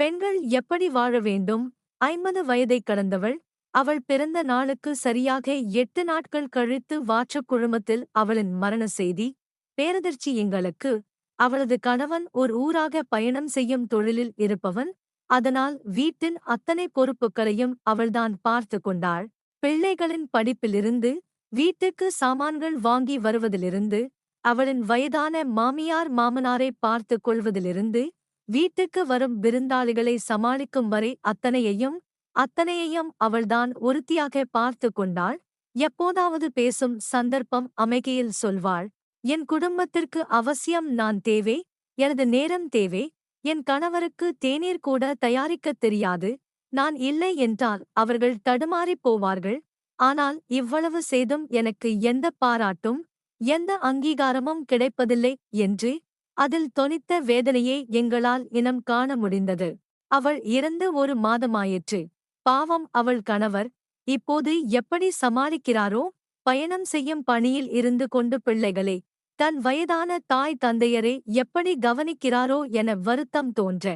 பெண்கள் எப்படி வாழ வேண்டும்? ஐம்பது வயதைக் கடந்தவள் அவள் பிறந்த நாளுக்கு சரியாக எட்டு நாட்கள் கழித்து வாட்சக் குழுமத்தில் அவளின் மரண செய்தி பேரதிர்ச்சி எங்களுக்கு அவளது கணவன் ஒரு ஊராக பயணம் செய்யும் தொழிலில் இருப்பவன் அதனால் வீட்டின் அத்தனை பொறுப்புகளையும் அவள்தான் பார்த்து கொண்டாள். பிள்ளைகளின் படிப்பிலிருந்து வீட்டுக்கு சாமான்கள் வாங்கி வருவதிலிருந்து அவளின் வயதான மாமியார் மாமனாரை பார்த்து கொள்வதிலிருந்து வீட்டுக்கு வரும் விருந்தாளிகளை சமாளிக்கும் வரை அத்தனையையும் அத்தனையையும் அவள்தான் ஒருத்தியாக பார்த்து கொண்டாள். எப்போதாவது பேசும் சந்தர்ப்பம் அமைகையில் சொல்வாள் என் குடும்பத்திற்கு அவசியம் நான் தேவை எனது நேரம் தேவை என் கணவருக்கு தேநீர் கூட தயாரிக்கத் தெரியாது நான் இல்லை என்றால் அவர்கள் தடுமாறிப் போவார்கள். ஆனால் இவ்வளவு செய்தும் எனக்கு எந்த பாராட்டும் எந்த அங்கீகாரமும் கிடைப்பதில்லை என்று அதில் தொனித்த வேதனையே எங்களால் இனம் காண முடிந்தது. அவள் இறந்து ஒரு மாதமாயிற்று. பாவம் அவள் கணவர் இப்போது எப்படி சமாளிக்கிறாரோ பயணம் செய்யும் பணியில் இருந்து கொண்டு பிள்ளைகளே தன் வயதான தாய் தந்தையரை எப்படி கவனிக்கிறாரோ என வருத்தம் தோன்ற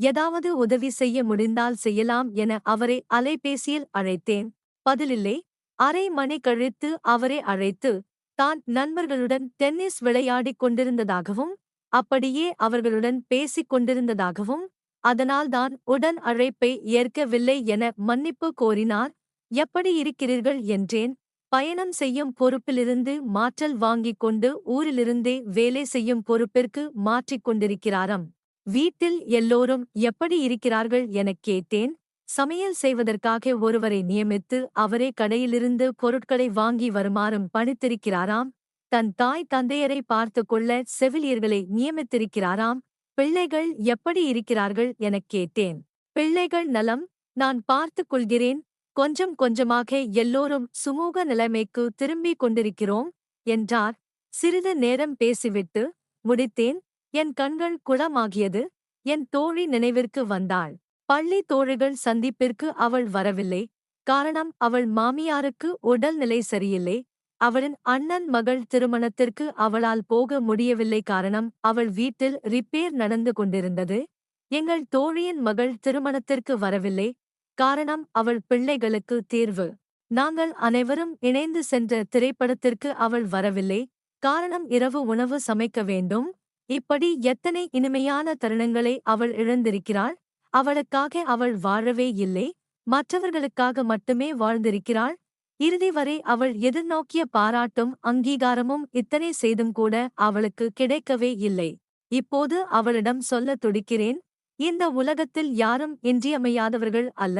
ஏதாவது உதவி செய்ய முடிந்தால் செய்யலாம் என அவரை அலைபேசியில் அழைத்தேன். பதிலில்லை அரை மணி கழித்து அவரை அழைத்து தான் நண்பர்களுடன் டென்னிஸ் விளையாடிக் கொண்டிருந்ததாகவும் அப்படியே அவர்களுடன் பேசிக் கொண்டிருந்ததாகவும் அதனால்தான் உடன் அழைப்பை ஏற்கவில்லை என மன்னிப்பு கோரினார். எப்படி இருக்கிறீர்கள்? என்றேன். பயணம் செய்யும் பொறுப்பிலிருந்து மாற்றல் வாங்கிக் கொண்டு ஊரிலிருந்தே வேலை செய்யும் பொறுப்பிற்கு மாற்றிக் கொண்டிருக்கிறாராம். வீட்டில் எல்லோரும் எப்படி இருக்கிறார்கள்? எனக் கேட்டேன். சமையல் செய்வதற்காக ஒருவரை நியமித்து அவரே கடையிலிருந்து பொருட்களை வாங்கி வருமாறும் பணித்திருக்கிறாராம். தன் தாய் தந்தையரை பார்த்து கொள்ள செவிலியர்களை நியமித்திருக்கிறாராம். பிள்ளைகள் எப்படி இருக்கிறார்கள் எனக் கேட்டேன். பிள்ளைகள் நலம் நான் பார்த்துக் கொள்கிறேன். கொஞ்சம் கொஞ்சமாக எல்லோரும் சுமூக நிலைமைக்கு திரும்பிக் கொண்டிருக்கிறோம் என்றார். சிறிது நேரம் பேசிவிட்டு முடித்தேன். என் கண்கள் குளமாகியது. என் தோழி நினைவிற்கு வந்தாள். பள்ளி தோழிகள் சந்திப்பிற்கு அவள் வரவில்லை. காரணம் அவள் மாமியாருக்கு உடல்நிலை சரியில்லை. அவளின் அண்ணன் மகள் திருமணத்திற்கு அவளால் போக முடியவில்லை காரணம் அவள் வீட்டில் ரிப்பேர் நடந்து கொண்டிருந்தது. எங்கள் தோழியின் மகள் திருமணத்திற்கு வரவில்லை காரணம் அவள் பிள்ளைகளுக்கு தேர்வு. நாங்கள் அனைவரும் இணைந்து சென்ற திரைப்படத்திற்கு அவள் வரவில்லை காரணம் இரவு உணவு சமைக்க வேண்டும். இப்படி எத்தனை இனிமையான தருணங்களை அவள் இழந்திருக்கிறாள். அவளுக்காக அவள் வாழவே இல்லை. மற்றவர்களுக்காக மட்டுமே வாழ்ந்திருக்கிறாள். இறுதி வரை அவள் எதிர்நோக்கிய பாராட்டும் அங்கீகாரமும் இத்தனை செய்தும் கூட அவளுக்கு கிடைக்கவே இல்லை. இப்போது அவளிடம் சொல்லத் துடிக்கிறேன் இந்த உலகத்தில் யாரும் இன்றியமையாதவர்கள் அல்ல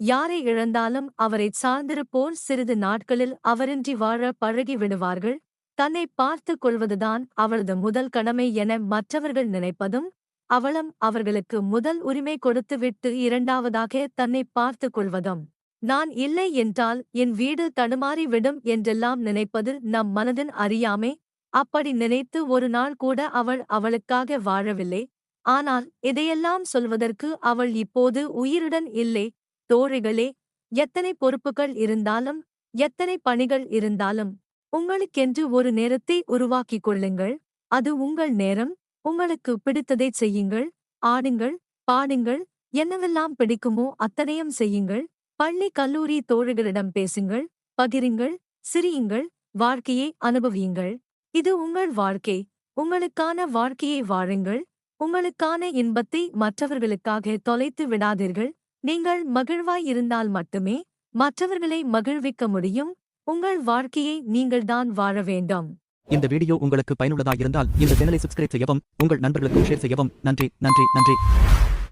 யாரை இழந்தாலும் அவரைச் சார்ந்திருப்போர் சிறிது நாட்களில் அவரின்றி வாழ பழகி விடுவார்கள். தன்னை பார்த்துக் கொள்வதுதான் அவளது முதல் கடமை என மற்றவர்கள் நினைப்பதும் அவளும் அவர்களுக்கு முதல் உரிமை கொடுத்துவிட்டு இரண்டாவதாக தன்னை பார்த்துக் கொள்வதும். நான் இல்லை என்றால் என் வீடு தடுமாறிவிடும் என்றெல்லாம் நினைப்பது நம் மனதின் அறியாமே. அப்படி நினைத்து ஒரு நாள் கூட அவள் அவளுக்காக வாழவில்லை. ஆனால் இதையெல்லாம் சொல்வதற்கு அவள் இப்போது உயிருடன் இல்லை. தோழிகளே எத்தனை பொறுப்புகள் இருந்தாலும் எத்தனை பணிகள் இருந்தாலும் உங்களுக்கென்று ஒரு நேரத்தை உருவாக்கிக் கொள்ளுங்கள். அது உங்கள் நேரம் உங்களுக்கு பிடித்ததைச் செய்யுங்கள். ஆடுங்கள் பாடுங்கள் என்னவெல்லாம் பிடிக்குமோ அத்தனையும் செய்யுங்கள். பள்ளி கல்லூரி தோழிகளிடம் பேசுங்கள் பகிருங்கள் சிரியுங்கள் வாழ்க்கையை அனுபவியுங்கள். இது உங்கள் வாழ்க்கை. உங்களுக்கான வாழ்க்கையை வாழுங்கள். உங்களுக்கான இன்பத்தை மற்றவர்களுக்காக தொலைத்து விடாதீர்கள். நீங்கள் மகிழ்வாய் இருந்தால் மட்டுமே மற்றவர்களை மகிழ்விக்க முடியும். உங்கள் வாழ்க்கையை நீங்கள்தான் வாழ வேண்டும். இந்த வீடியோ உங்களுக்கு பயனுள்ளதாக இருந்தால் இந்த சேனலை சப்ஸ்கிரைப் செய்யவும் உங்கள் நண்பர்களுக்கு ஷேர் செய்யவும். நன்றி நன்றி நன்றி.